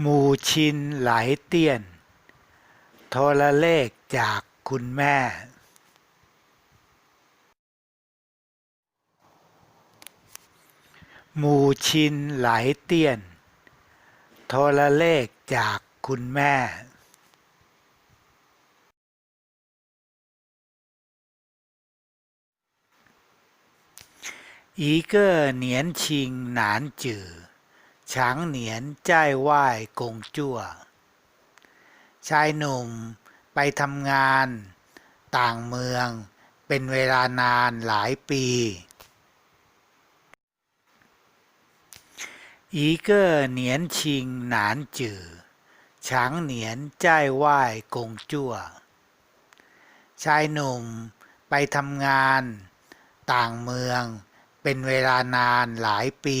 หมู่ชินไหลเตี้ยน โทรเลขจากคุณแม่ หมู่ชินไหลเตี้ยน โทรเลขจากคุณแม่ ฉางเหนียนจ้ายว่ากงจั่ว ชายหนุ่มไปทำงาน ต่างเมืองเป็นเวลานานหลายปี อีเกอร์เหนียนชิงหนานจือฉางเหนียนจ้ายว่ากงจั่ว ชายหนุ่มไปทำงาน ต่างเมืองเป็นเวลานานหลายปี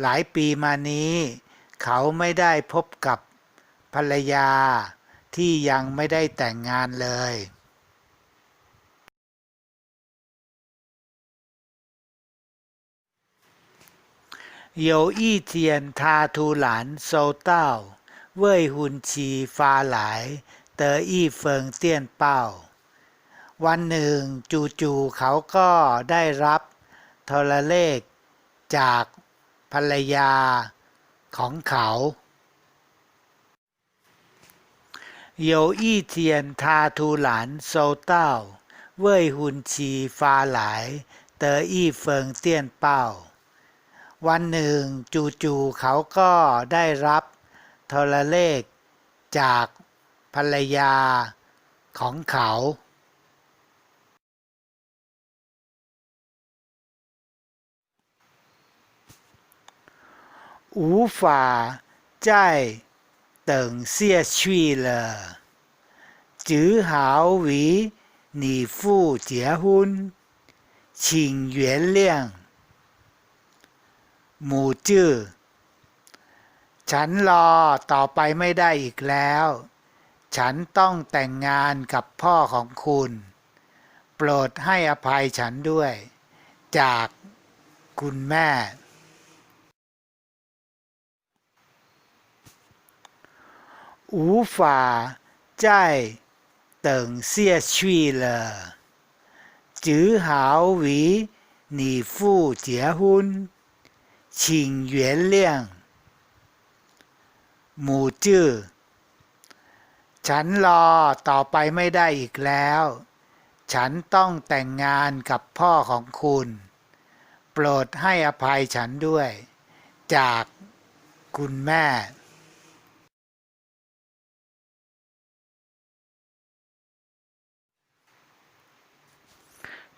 หลายปีมานี้ เขาไม่ได้พบกับภรรยาที่ยังไม่ได้แต่งงานเลย โยอี้เทียนทาทูหลานโซเต้า เว่ยหุนชีฟาหลาย เตออี้เฟิงเตี้ยนเป้า วันหนึ่งจูจูเขาก็ได้รับโทรเลขจาก ภรรยาของเขาโยอี้เทียนทาทูหลานโซเต้า เว่ยหุนชีฟาหลาย เตออี้เฟิงเตี้ยนเป้า วันหนึ่งจู่ๆเขาก็ได้รับโทรเลขจากภรรยาของเขา 无法再等下去了，只好与你父结婚，请原谅。หมู่จื้อฉันรอต่อไปไม่ได้อีกแล้ว ฉันต้องแต่งงานกับพ่อของคุณ โปรดให้อภัยฉันด้วย จากคุณแม่ 无法再等下去了，只好与你父结婚，请原谅。หมู่จื้อฉันรอต่อไปไม่ได้อีกแล้ว ฉันต้องแต่งงานกับพ่อของคุณ โปรดให้อภัยฉันด้วย จากคุณแม่